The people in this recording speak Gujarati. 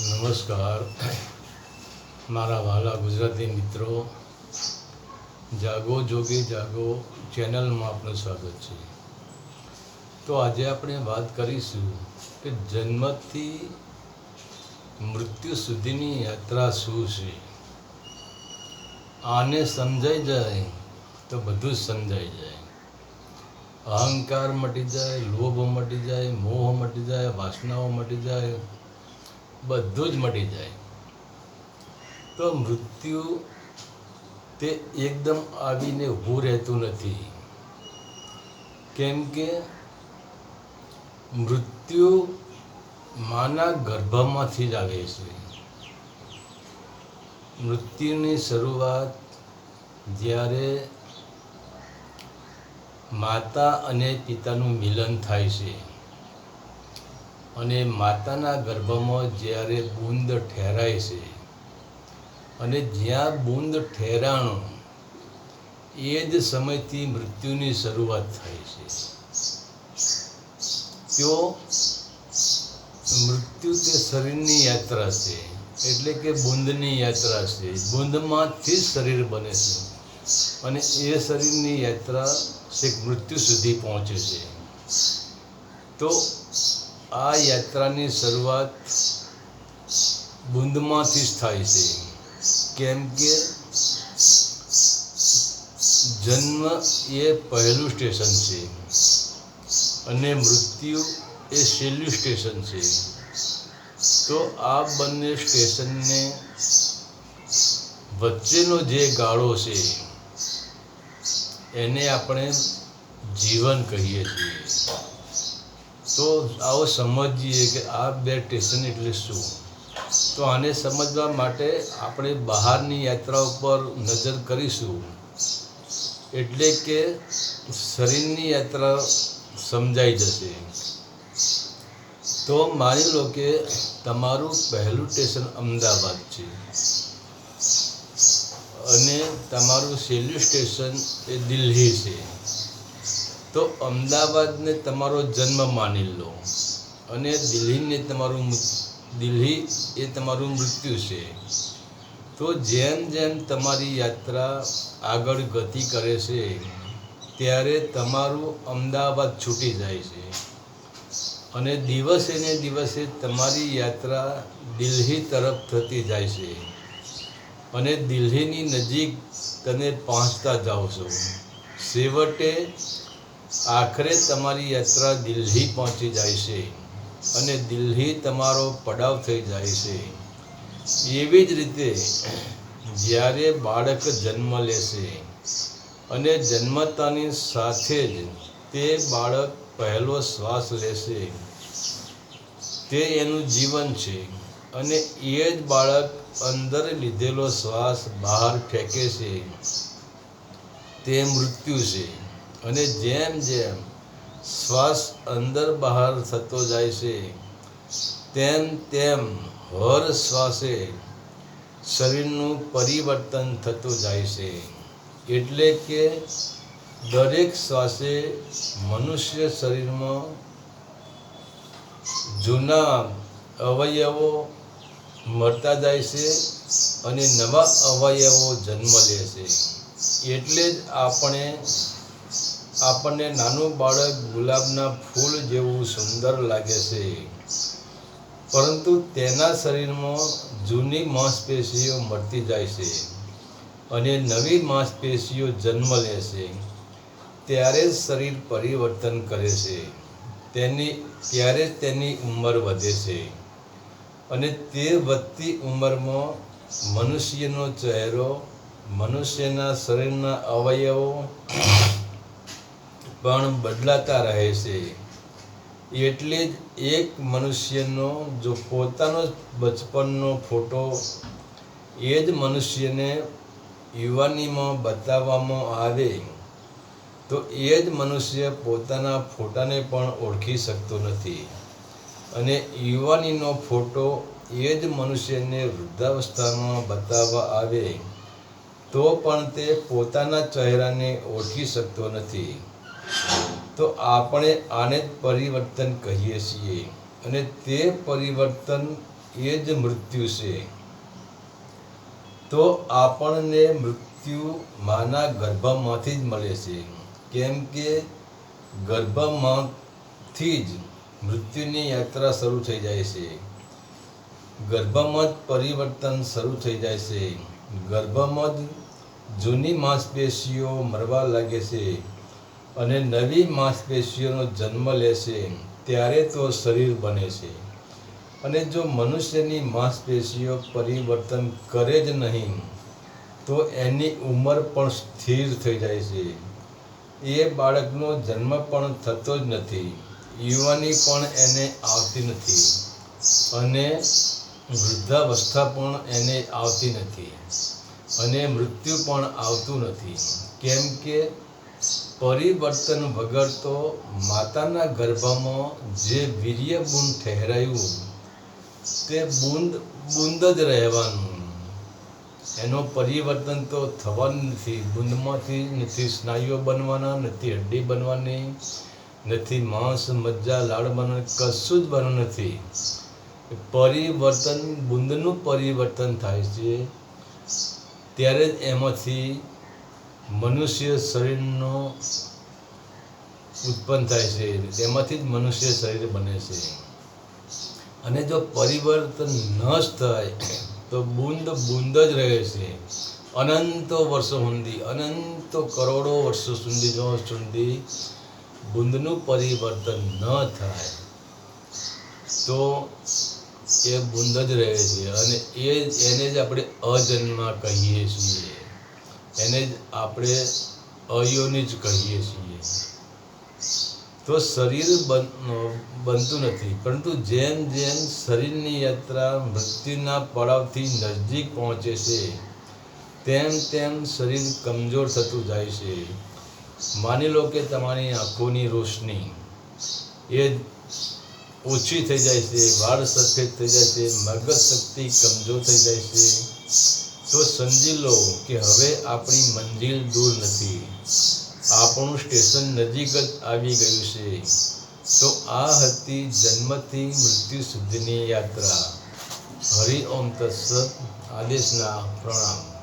નમસ્કાર. મારા વાલા ગુજરાતી મિત્રો, જાગો જોગે જાગો ચેનલમાં આપનું સ્વાગત છે. તો આજે આપણે વાત કરીશું કે જન્મથી મૃત્યુ સુધીની યાત્રા શું છે? આને સમજાઈ જાય તો બધું જ સમજાઈ જાય. અહંકાર મટી જાય, લોભ મટી જાય, મોહ મટી જાય, વાસનાઓ મટી જાય બધું જ મટી જાય. તો મૃત્યુ તે એકદમ આવીને ઊભું રહેતું નથી. કેમ કે મૃત્યુ માના ગર્ભમાંથી જ આવે છે. મૃત્યુની શરૂઆત જ્યારે માતા અને પિતાનું મિલન થાય છે. અને માતાના ગર્ભમાં જ્યારે બુંદ ઠેરાય છે અને જ્યાં બુંદ ઠેરાણું, એ જ સમયથી મૃત્યુની શરૂઆત થાય છે. તો મૃત્યુ તે શરીરની યાત્રા છે, એટલે કે બુંદની યાત્રા છે. બુંદમાંથી શરીર બને છે અને એ શરીરની યાત્રા છેક મૃત્યુ સુધી પહોંચે છે. તો આ યાત્રાની શરૂઆત બુંદમાંથી જ થાય છે. કેમ કે જન્મ એ પહેલું સ્ટેશન છે અને મૃત્યુ એ છેલ્લું સ્ટેશન છે. તો આ બંને સ્ટેશનને વચ્ચેનો જે ગાળો છે, એને આપણે જીવન કહીએ છીએ. તો આવો સમજીએ કે આ બે સ્ટેશન એટલે શું? તો આને સમજવા માટે આપણે બહારની યાત્રા ઉપર નજર કરીશું. એટલે કે શરીરની યાત્રા સમજાઈ જશે. તો માની લો કે તમારું પહેલું સ્ટેશન અમદાવાદ છે. અને તમારું છેલ્લું સ્ટેશન એ દિલ્હી છે. તો અમદાવાદને તમારો જન્મ માની લો. અને દિલ્હીને તમારું દિલ્હી એ તમારું મૃત્યુ છે. તો જેમ જેમ તમારી યાત્રા આગળ ગતિ કરે છે, ત્યારે તમારું અમદાવાદ છૂટી જાય છે. અને દિવસે ને દિવસે તમારી યાત્રા દિલ્હી તરફ થતી જાય છે. અને દિલ્હીની નજીક તમે પહોંચતા જાઓ છો. છેવટે આખરે તમારી યાત્રા દિલ્હી પહોંચી જાય છે અને દિલ્હી તમારો પડાવ થઈ જાય છે. એવી જ રીતે જ્યારે બાળક જન્મ લેશે અને જન્મતાની સાથે જ તે બાળક પહેલો શ્વાસ લેશે, તે એનું જીવન છે અને એ જ બાળક અંદર લીધેલો શ્વાસ બહાર ફેંકે છે. તે મૃત્યુ છે. અને જેમ જેમ શ્વાસ અંદર બહાર થતો જાય છે, તેમ તેમ હર શ્વાસે શરીરનું પરિવર્તન થતું જાય છે. એટલે કે દરેક શ્વાસે મનુષ્ય શરીરમાં જૂના અવયવો મરતા જાય છે અને નવા અવયવો જન્મ લે છે. એટલે જ આપણે આપણને નાનું બાળક ગુલાબના ફૂલ જેવું સુંદર લાગે છે. પરંતુ તેના શરીરમાં જૂની માંસપેશીઓ મરતી જાય છે અને નવી માંસપેશીઓ જન્મ લે છે. ત્યારે જ શરીર પરિવર્તન કરે છે. તેની, ત્યારે જ તેની ઉંમર વધે છે. અને તે વધતી ઉંમરમાં મનુષ્યનો ચહેરો મનુષ્યના શરીરના અવયવો પણ બદલાતા રહે છે. એટલે જ એક મનુષ્યનો જો પોતાનો બચપનનો ફોટો એ જ મનુષ્યને યુવાનીમાં બતાવવામાં આવે, તો એ જ મનુષ્ય પોતાના ફોટાને પણ ઓળખી શકતો નથી. અને યુવાનીનો ફોટો એ જ મનુષ્યને વૃદ્ધાવસ્થામાં બતાવવા આવે, તો પણ તે પોતાના ચહેરાને ઓળખી શકતો નથી. તો આપણે આને પરિવર્તન કહીએ છીએ અને તે પરિવર્તન એ જ મૃત્યુ છે. તો આપણને મૃત્યુ માના ગર્ભમાંથી જ મળે છે. કેમ કે ગર્ભમાંથી જ મૃત્યુની યાત્રા શરૂ થઈ જાય છે. ગર્ભમાં જ પરિવર્તન શરૂ થઈ જાય છે. ગર્ભમાં જ જૂની માંસપેશીઓ મરવા લાગે છે. અને નવી માંસપેશીઓનો જન્મ લેશે ત્યારે તો શરીર બને છે. અને જો મનુષ્યની માંસપેશીઓ પરિવર્તન કરે જ નહીં, તો એની ઉંમર પણ સ્થિર થઈ જાય છે. એ બાળકનો જન્મ પણ થતો જ નથી. યુવાની પણ એને આવતી નથી. અને વૃદ્ધાવસ્થા પણ એને આવતી નથી. અને મૃત્યુ પણ આવતું નથી. કેમ કે પરિવર્તન વગર તો માતાના ગર્ભમાં જે વીર્ય બુંદ ઠહેરાયું, તે બુંદ બુંદ જ રહેવાનું. એનો પરિવર્તન તો થવાનું નથી. બુંદમાંથી નથી સ્નાયુઓ બનવાના, નથી હડ્ડી બનવાની, નથી માંસ, મજ્જા, લાડ બનવાનું, કશું જ બનવાનું નથી. પરિવર્તન, બુંદનું પરિવર્તન થાય છે. ત્યારે જ એમાંથી મનુષ્ય શરીરનો ઉત્પન્ન થાય છે. તેમાંથી જ મનુષ્ય શરીર બને છે. અને જો પરિવર્તન ન જ થાય, તો બુંદ બુંદ જ રહે છે. અનંતો વર્ષો સુધી, અનંતો કરોડો વર્ષો સુધી, જો સુધી બુંદનું પરિવર્તન ન થાય, તો એ બુંદ જ રહે છે. અને એ એને જ આપણે અજન્મા કહીએ છીએ. એને જ આપણે અયોનિજ કહીએ છીએ. તો શરીર બન બનતું નથી, પરંતુ જેમ જેમ શરીરની યાત્રા મૃત્યુના પડાવથી નજીક પહોંચે છે, તેમ તેમ શરીર કમજોર થતું જાય છે. માની લો કે તમારી આંખોની રોશની એ ઓછી થઈ જાય છે, વાળ સફેદ થઈ જાય છે, મગજ શક્તિ કમજોર થઈ જાય છે તો સમજી લો કે હવે આપણી મંજિલ દૂર નથી. આપણું સ્ટેશન નજીક જ આવી ગયું છે. તો આ હતી જન્મથી મૃત્યુ સુધીની યાત્રા. હરિ ઓમ તત્સત. આદેશના પ્રણામ.